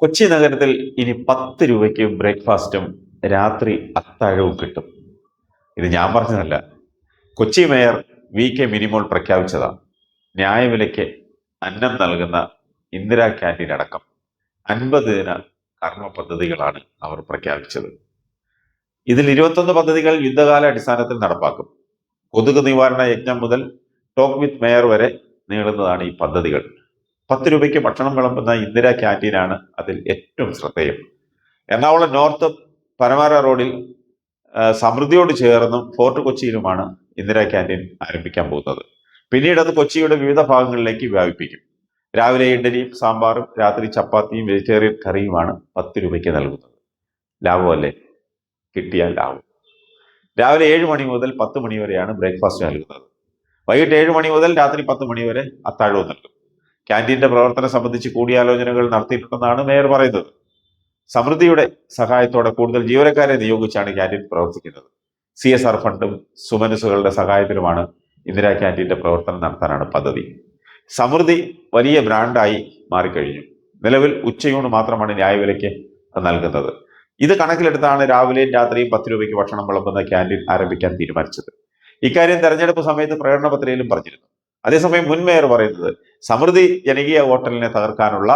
കൊച്ചി നഗരത്തിൽ ഇനി പത്ത് രൂപയ്ക്ക് ബ്രേക്ക്ഫാസ്റ്റും രാത്രി അത്താഴവും കിട്ടും. ഇത് ഞാൻ പറഞ്ഞതല്ല. Kochi mayor V K Minimol പ്രഖ്യാപിച്ചതാണ് ന്യായവിലയ്ക്ക് അന്നം നൽകുന്ന ഇന്ദിരാ ക്യാന്റീൻ അടക്കം അൻപത് ദിന കർമ്മ പദ്ധതികളാണ് അവർ പ്രഖ്യാപിച്ചത്. ഇതിൽ ഇരുപത്തൊന്ന് പദ്ധതികൾ യുദ്ധകാല അടിസ്ഥാനത്തിൽ നടപ്പാക്കും. കൊതുക് നിവാരണ യജ്ഞം മുതൽ ടോക്ക് വിത്ത് മേയർ വരെ നീളുന്നതാണ് ഈ പദ്ധതികൾ. പത്ത് രൂപയ്ക്ക് ഭക്ഷണം വിളമ്പുന്ന ഇന്ദിര ക്യാന്റീനാണ് അതിൽ ഏറ്റവും ശ്രദ്ധേയം. എറണാകുളം നോർത്ത് പനമാര റോഡിൽ സമൃദ്ധിയോട് ചേർന്നും ഫോർട്ട് കൊച്ചിയിലുമാണ് ഇന്ദിര ക്യാന്റീൻ ആരംഭിക്കാൻ പോകുന്നത്. പിന്നീട് അത് കൊച്ചിയുടെ വിവിധ ഭാഗങ്ങളിലേക്ക് വ്യാപിപ്പിക്കും. രാവിലെ ഇഡലിയും സാമ്പാറും രാത്രി ചപ്പാത്തിയും വെജിറ്റേറിയൻ കറിയുമാണ് പത്ത് രൂപയ്ക്ക് നൽകുന്നത്. ലാഭമല്ലേ കിട്ടിയാൽ ലാഭം. രാവിലെ ഏഴ് മണി മുതൽ പത്ത് മണി വരെയാണ് ബ്രേക്ക്ഫാസ്റ്റ് നൽകുന്നത്. വൈകിട്ട് ഏഴ് മണി മുതൽ രാത്രി പത്ത് മണി വരെ അത്താഴവും നൽകും. ക്യാന്റീന്റെ പ്രവർത്തനം സംബന്ധിച്ച് കൂടിയാലോചനകൾ നടത്തിയിട്ടുണ്ടെന്നാണ് മേയർ പറയുന്നത്. സമൃദ്ധിയുടെ സഹായത്തോടെ കൂടുതൽ ജീവനക്കാരെ നിയോഗിച്ചാണ് ക്യാന്റീൻ പ്രവർത്തിക്കുന്നത്. സി എസ് ആർ ഫണ്ടും സുമനസുകളുടെ സഹായത്തിലുമാണ് ഇന്ദിരാ ക്യാന്റീന്റെ പ്രവർത്തനം നടത്താനാണ് പദ്ധതി. സമൃദ്ധി വലിയ ബ്രാൻഡായി മാറിക്കഴിഞ്ഞു. നിലവിൽ ഉച്ചയൂണ് മാത്രമാണ് ന്യായവിലയ്ക്ക് നൽകുന്നത്. ഇത് കണക്കിലെടുത്താണ് രാവിലെയും രാത്രിയും പത്ത് രൂപയ്ക്ക് ഭക്ഷണം വിളമ്പുന്ന ക്യാന്റീൻ ആരംഭിക്കാൻ തീരുമാനിച്ചത്. ഇക്കാര്യം തെരഞ്ഞെടുപ്പ് സമയത്ത് പ്രകടന പത്രികയിലും പറഞ്ഞിരുന്നു. അതേസമയം മുൻ മേയർ പറയുന്നത് സമൃദ്ധി ജനകീയ ഹോട്ടലിനെ തകർക്കാനുള്ള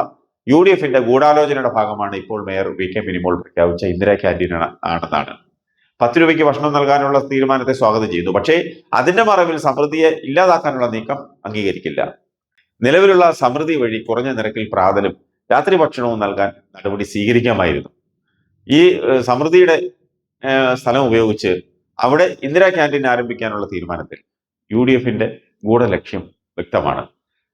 യു ഡി എഫിന്റെ ഗൂഢാലോചനയുടെ ഭാഗമാണ് ഇപ്പോൾ മേയർ വി കെ മിനിമോൾ പ്രഖ്യാപിച്ച ഇന്ദിരാ ക്യാന്റീൻ ആണെന്നാണ്. പത്ത് രൂപയ്ക്ക് ഭക്ഷണം നൽകാനുള്ള തീരുമാനത്തെ സ്വാഗതം ചെയ്യുന്നു. പക്ഷേ അതിന്റെ മറവിൽ സമൃദ്ധിയെ ഇല്ലാതാക്കാനുള്ള നീക്കം അംഗീകരിക്കില്ല. നിലവിലുള്ള സമൃദ്ധി വഴി കുറഞ്ഞ നിരക്കിൽ പ്രാതലും രാത്രി ഭക്ഷണവും നൽകാൻ നടപടി സ്വീകരിക്കാമായിരുന്നു. ഈ സമൃദ്ധിയുടെ സ്ഥലം ഉപയോഗിച്ച് അവിടെ ഇന്ദിരാ ക്യാന്റീൻ ആരംഭിക്കാനുള്ള തീരുമാനത്തിൽ യു ഡി എഫിന്റെ ഗൂഢലക്ഷ്യം വ്യക്തമാണ്.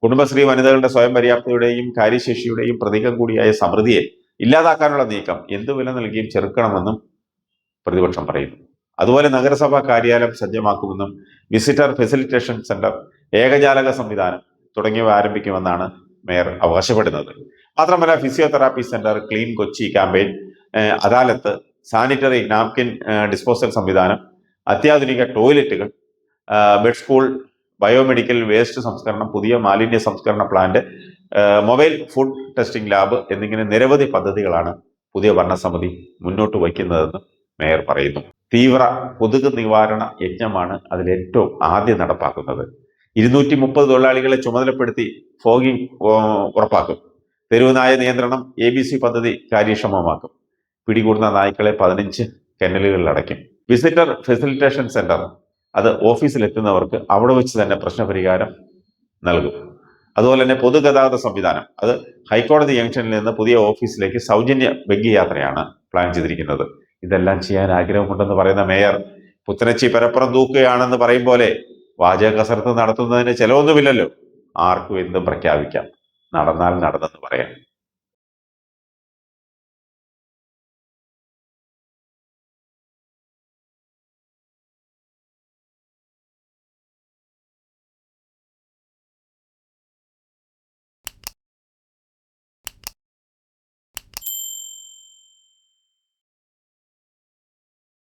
കുടുംബശ്രീ വനിതകളുടെ സ്വയം പര്യാപ്തയുടെയും കാര്യശേഷിയുടെയും പ്രതീകം കൂടിയായ സമൃദ്ധിയെ ഇല്ലാതാക്കാനുള്ള നീക്കം എന്തു വില നൽകിയും ചെറുക്കണമെന്നും പ്രതിപക്ഷം പറയുന്നു. അതുപോലെ നഗരസഭാ കാര്യാലയം സജ്ജമാക്കുമെന്നും വിസിറ്റർ ഫെസിലിറ്റേഷൻ സെന്റർ ഏകജാലക സംവിധാനം തുടങ്ങിയവ ആരംഭിക്കുമെന്നാണ് മേയർ അവകാശപ്പെടുന്നത്. മാത്രമല്ല physiotherapy centre clean Kochi campaign അദാലത്ത് സാനിറ്ററി നാപ്കിൻ ഡിസ്പോസൽ സംവിധാനം അത്യാധുനിക ടോയ്ലറ്റുകൾ ബെഡ് സ്കൂൾ ബയോമെഡിക്കൽ വേസ്റ്റ് സംസ്കരണം പുതിയ മാലിന്യ സംസ്കരണ plant mobile food testing lab എന്നിങ്ങനെ നിരവധി പദ്ധതികളാണ് പുതിയ ഭരണസമിതി മുന്നോട്ട് വയ്ക്കുന്നതെന്ന് മേയർ പറയുന്നു. തീവ്ര കൊതുക് നിവാരണ യജ്ഞമാണ് അതിൽ ഏറ്റവും ആദ്യം നടപ്പാക്കുന്നത്. ഇരുന്നൂറ്റി മുപ്പത് തൊഴിലാളികളെ ചുമതലപ്പെടുത്തി ഫോഗിംഗ് ഉറപ്പാക്കും. തെരുവ് നായ നിയന്ത്രണം എ ബി സി പദ്ധതി കാര്യക്ഷമമാക്കും. പിടികൂടുന്ന നായ്ക്കളെ പതിനഞ്ച് കെന്നലുകളിൽ അടയ്ക്കും വിസിറ്റർ ഫെസിലിറ്റേഷൻ സെന്റർ അത് ഓഫീസിലെത്തുന്നവർക്ക് അവിടെ വെച്ച് തന്നെ പ്രശ്നപരിഹാരം നൽകും. അതുപോലെ തന്നെ പൊതുഗതാഗത സംവിധാനം. അത് ഹൈക്കോടതി ജംഗ്ഷനിൽ നിന്ന് പുതിയ ഓഫീസിലേക്ക് സൗജന്യ ബഗ്ഗി യാത്രയാണ് പ്ലാൻ ചെയ്തിരിക്കുന്നത്. ഇതെല്ലാം ചെയ്യാൻ ആഗ്രഹമുണ്ടെന്ന് പറയുന്ന മേയർ പുത്തനച്ചി പരപ്പുറം തൂക്കുകയാണെന്ന് പറയും പോലെ വാചക കസരത്ത് നടത്തുന്നതിന് ചിലവൊന്നുമില്ലല്ലോ. ആർക്കും എന്തും പ്രഖ്യാപിക്കാം. നടന്നാൽ നടന്നെന്ന് പറയാം.